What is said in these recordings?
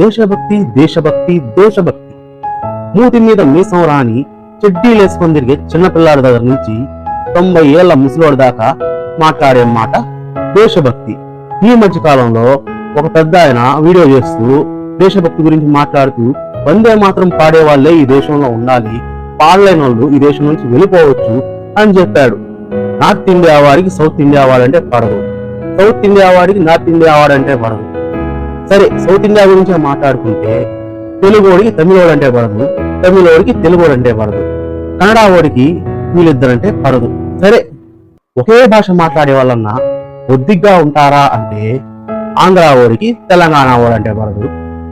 దేశభక్తి దేశభక్తి దేశభక్తి. మూతి మీద మీసం రాని చెడ్డీలేసుకొని తిరిగే చిన్నపిల్లాడి దగ్గర నుంచి తొంభై ఏళ్ళ ముసలోడి దాకా మాట్లాడే మాట దేశభక్తి. ఈ మధ్య కాలంలో ఒక పెద్ద ఆయన వీడియో చేస్తూ దేశభక్తి గురించి మాట్లాడుతూ వందే మాత్రం పాడే వాళ్ళే ఈ దేశంలో ఉండాలి పాడలేని వాళ్ళు ఈ దేశం నుంచి వెళ్ళిపోవచ్చు అని చెప్పాడు. నార్త్ ఇండియా వారికి సౌత్ ఇండియా వాడంటే పడదు. సౌత్ ఇండియా వాడికి నార్త్ ఇండియా వాడంటే పడదు. సరే సౌత్ ఇండియా గురించి మాట్లాడుకుంటే తెలుగోడికి తమిళోడు అంటే పడదు తమిళోడికి తెలుగోడు అంటే పడదు కన్నడ వాడికి వీళ్ళిద్దరంటే పడదు సరే ఒకే భాష మాట్లాడే వాళ్ళన్నా ఒద్దిగ్గా ఉంటారా అంటే ఆంధ్ర ఓడికి తెలంగాణ ఓడు అంటే పడదు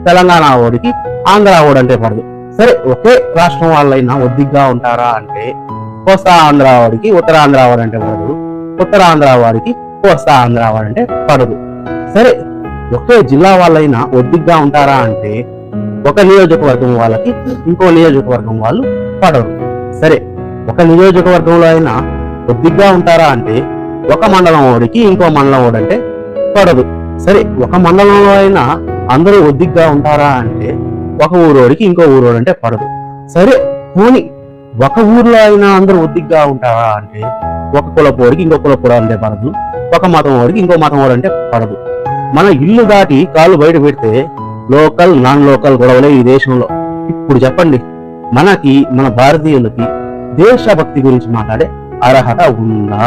తెలంగాణ ఓడికి ఆంధ్ర ఓడంటే అంటే పడదు సరే ఒకే రాష్ట్రం వాళ్ళైనా ఒద్దిగ్గా ఉంటారా అంటే కోస్తా ఆంధ్ర వాడికి ఉత్తరాంధ్ర వాడు అంటే పడదు ఉత్తరాంధ్ర వాడికి కోస్తా ఆంధ్ర వాడు అంటే పడదు సరే ఒకే జిల్లా వాళ్ళైనా ఒద్దిగ్గా ఉంటారా అంటే ఒక నియోజకవర్గం వాళ్ళకి ఇంకో నియోజకవర్గం వాళ్ళు పడరు. సరే ఒక నియోజకవర్గంలో అయినా ఒద్దిగ్గా ఉంటారా అంటే ఒక మండలం ఓడికి ఇంకో మండలం ఓడంటే పడదు. సరే ఒక మండలంలో అయినా అందరూ ఒద్దిగ్గా ఉంటారా అంటే ఒక ఊరోడికి ఇంకో ఊరోడంటే పడదు. సరే పోని ఒక ఊర్లో అయినా అందరూ ఒద్దిగ్గా ఉంటారా అంటే ఒక కులపోడికి ఇంకో కులపోడు అంటే పడదు. ఒక మతం ఓడికి ఇంకో మతం వాడు అంటే పడదు. మన ఇల్లు దాటి కాళ్ళు బయట పెడితే లోకల్ నాన్ లోకల్ గొడవలే ఈ దేశంలో. ఇప్పుడు చెప్పండి మనకి మన భారతీయులకి దేశభక్తి గురించి మాట్లాడే అర్హత ఉందా?